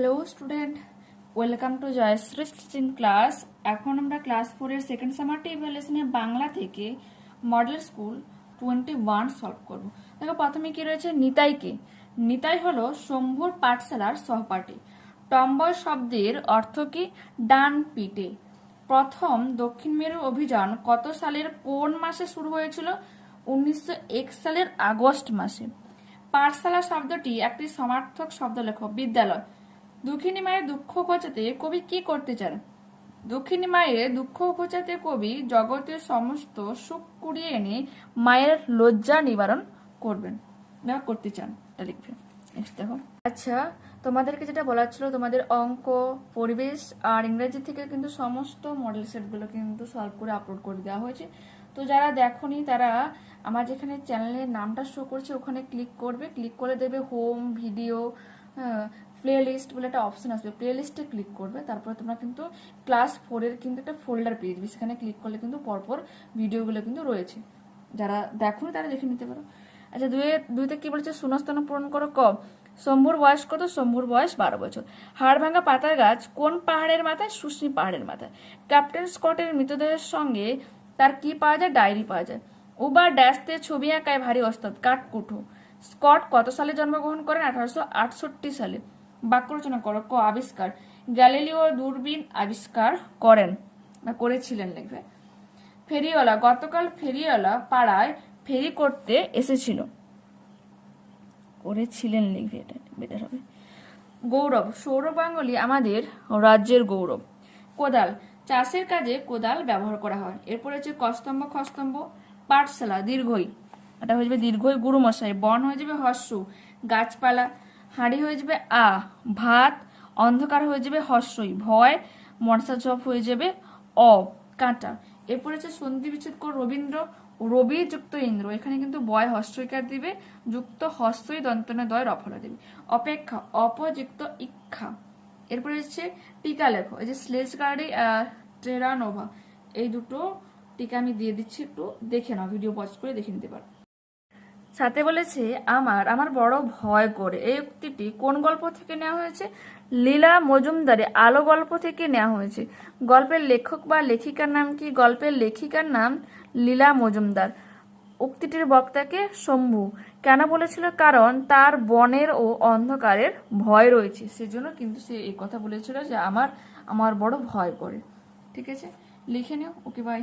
Hello student welcome to Joyshree teaching class এখন আমরা class ফোরের সেকেন্ড সামারটি ইভ্যালুয়েশনে বাংলা থেকে model school twenty one solve করব। দেখো, প্রথমে কি রয়েছে? নিতাইকে নিতাই হলো শম্ভুর পাঠশালার সহপাঠী। টম্বর শব্দের অর্থ কি? ডান পিটে প্রথম দক্ষিণ মেরু অভিযান কত সালের কোন মাসে শুরু হয়েছিল? উনিশশো এক সালের আগস্ট মাসে। পাঠশালা শব্দটি একটি সমার্থক শব্দ লেখ বিদ্যালয়। দুঃখিনী মায়ের দুঃখ ঘোচাতে কবি কি করতে চান? দুঃখিনী মায়ের দুঃখ ঘোচাতে কবি জগতের সমস্ত সুখ কুড়িয়ে এনে মায়ের লজ্জা নিবারণ করবেন, বা করতে চান, এটা লিখবে Next দেখো। আচ্ছা তোমাদেরকে যেটা বলার ছিল, তোমাদের অঙ্ক, পরিবেশ আর ইংরেজি থেকে কিন্তু সমস্ত মডেল সেটগুলো কিন্তু সলভ করে আপলোড করে দেওয়া হয়েছে। তো যারা দেখোনি, তারা আমার যেখানে চ্যানেলের নামটা শো করছে, ওখানে ক্লিক করবে। ক্লিক করে দেবে হোম ভিডিও প্লে লিস্ট বলে একটা অপশন আসবে। প্লে লিস্টে ক্লিক করবে, তারপরে তোমরা কিন্তু ক্লাস ফোরের কিন্তু একটা ফোল্ডার পেয়ে যাবে। সেখানে ক্লিক করলে কিন্তু পরপর ভিডিওগুলো কিন্তু রয়েছে। যারা দেখোনি তারা দেখে নিতে পারো। আচ্ছা দুয়ে, দুইতে কি বলেছে? শূন্যস্থান পূরণ করো ক। শম্ভুর বয়স কত? শম্ভুর বয়স বারো বছর। হাড় ভাঙা পাতার গাছ কোন পাহাড়ের মাথায়? শুষ্নি পাহাড়ের মাথায়। ক্যাপ্টেন স্কটের মৃতদেহের সঙ্গে তার কি পাওয়া যায়? ডায়েরি পাওয়া যায়। উবার ড্যাশতে ছবি আঁকায় ভারী অস্তব কাঠকুঠো। স্কট কত সালে জন্মগ্রহণ করেন? আঠারোশো আটষট্টি সালে। বাক্য রচনা করো ক আবিষ্কার। গ্যালিলিও দূরবীন আবিষ্কার করেন বা করেছিলেন লিখবে। ফেরিওয়ালা, গতকাল ফেরিওয়ালা পাড়ায় ফেরি করতে এসেছিল। করেছিলেন লিখবে এটা বেটার হবে। গৌরব, সৌরভ গাঙ্গুলি আমাদের রাজ্যের গৌরব। কোদাল, চাষের কাজে কোদাল ব্যবহার করা হয়। এরপর হচ্ছে কস্তম্ভ, খস্তম্ভ, পাঠশালা, দীর্ঘই। এটা হয়ে যাবে দীর্ঘই, গুরুমশাই। বন হয়ে যাবে হর্ষ গাছপালা হাঁড়ি হয়ে যাবে আ, ভাত, অন্ধকার হয়ে যাবে হর্ষই ভয়, মনসা চপ হয়ে যাবে অ কাঁটা। এরপর হচ্ছে সন্ধি বিচ্ছেদ কর রবীন্দ্র রবি যুক্ত ইন্দ্র। এখানে কিন্তু বয় হস্যইকার দিবে, যুক্ত হস্যই দন্তনে দয় রফলা দিবে। অপেক্ষা, অপযুক্ত ইক্ষা। এরপরে হচ্ছে টিকা লেখো। এই যে স্লেজ গার্ডি ট্রেরানোভা এই দুটো টিকা আমি দিয়ে দিচ্ছি, একটু দেখে নাও ভিডিও পজ করে দেখে নিতে পারো। সাথে বলেছে, আমার আমার বড় ভয় করে। এই উক্তিটি কোন গল্প থেকে নেওয়া হয়েছে? লীলা মজুমদারে আলো গল্প থেকে নেওয়া হয়েছে। গল্পের লেখক বা লেখিকার নাম কি? গল্পের লেখিকার নাম লীলা মজুমদার। উক্তিটির বক্তাকে শম্ভু। কেন বলেছিল? কারণ তার বনের ও অন্ধকারের ভয় রয়েছে। সেজন্য কিন্তু সে এই কথা বলেছিল যে, আমার আমার বড় ভয় করে। ঠিক আছে? লিখে নিও। Okay bye